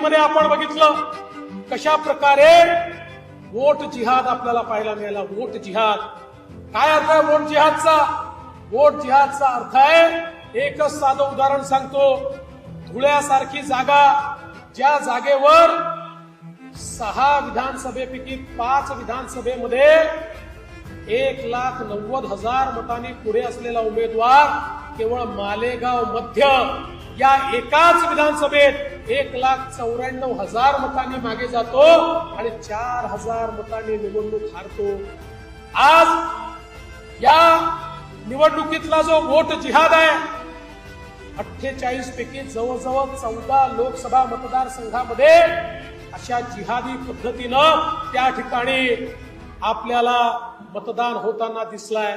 मध्ये आपण बघितलं कशा प्रकारे वोट जिहाद आपल्याला पाहायला मिळाला. वोट जिहाद. काय अर्थ आहे वोट जिहादचा? वोट जिहादचा अर्थ आहे एकच साधं उदाहरण सांगतो. धुळ्यासारखी जागा ज्या जागेवर सहा विधानसभेपैकी पाच विधानसभेमध्ये एक लाख नव्वद हजार मतांनी पुढे असलेला उमेदवार केवळ मालेगाव मध्य या एकाच विधानसभेत एक लाख चौऱ्याण्णव हजार मतांनी मागे जातो आणि चार हजार मतांनी निवडणूक हारतो. आज या निवडणुकीतला जो वोट जिहाद आहे अठ्ठेचाळीस पैकी जवळजवळ चौदा लोकसभा मतदारसंघामध्ये अशा जिहादी पद्धतीनं त्या ठिकाणी आपल्याला मतदान होताना दिसलाय.